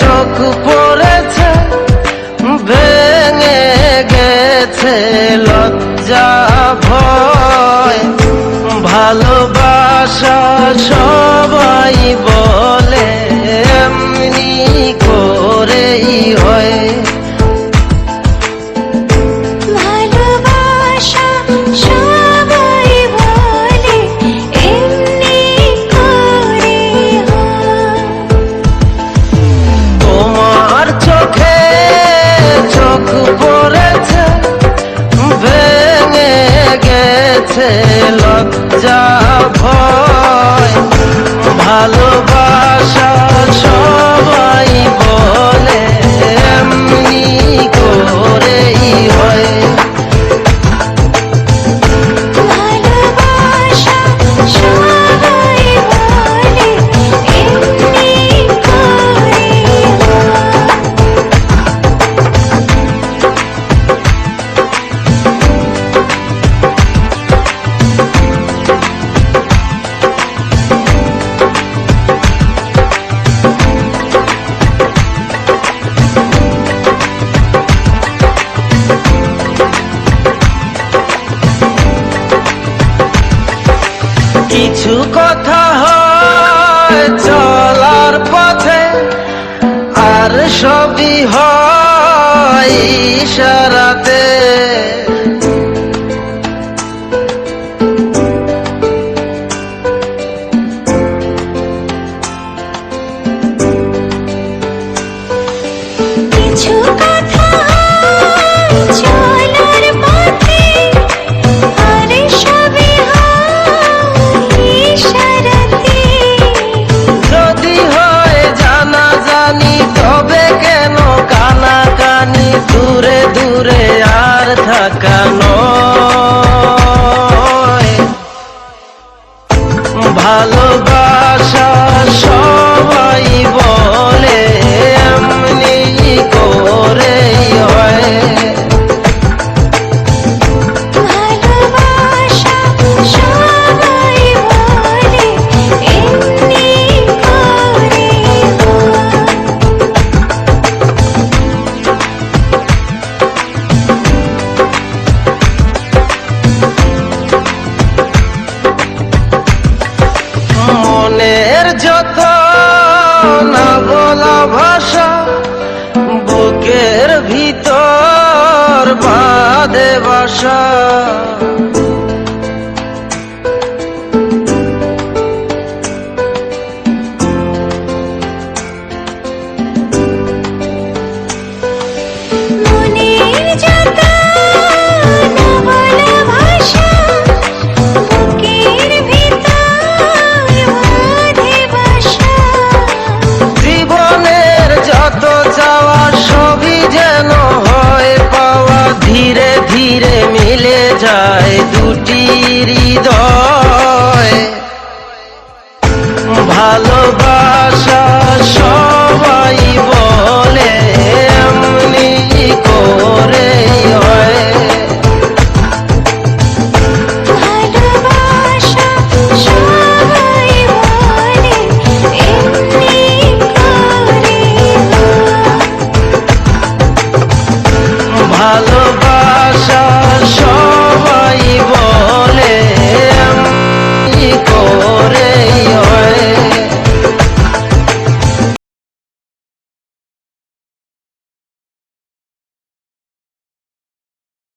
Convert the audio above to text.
চোখ পড়েছে ভেঙে গেছে লজ্জা ভয় ভালো গেছে কিছু কথা হয় চলার পথে আর সবই হয় সারাতে। দূরে দূরে আর থাকা নয়। ভালোবাসা না বলা ভাষা বুকের ভিতর বাঁধে বাসা। ভালোবাসা সবাই বলে আমি করে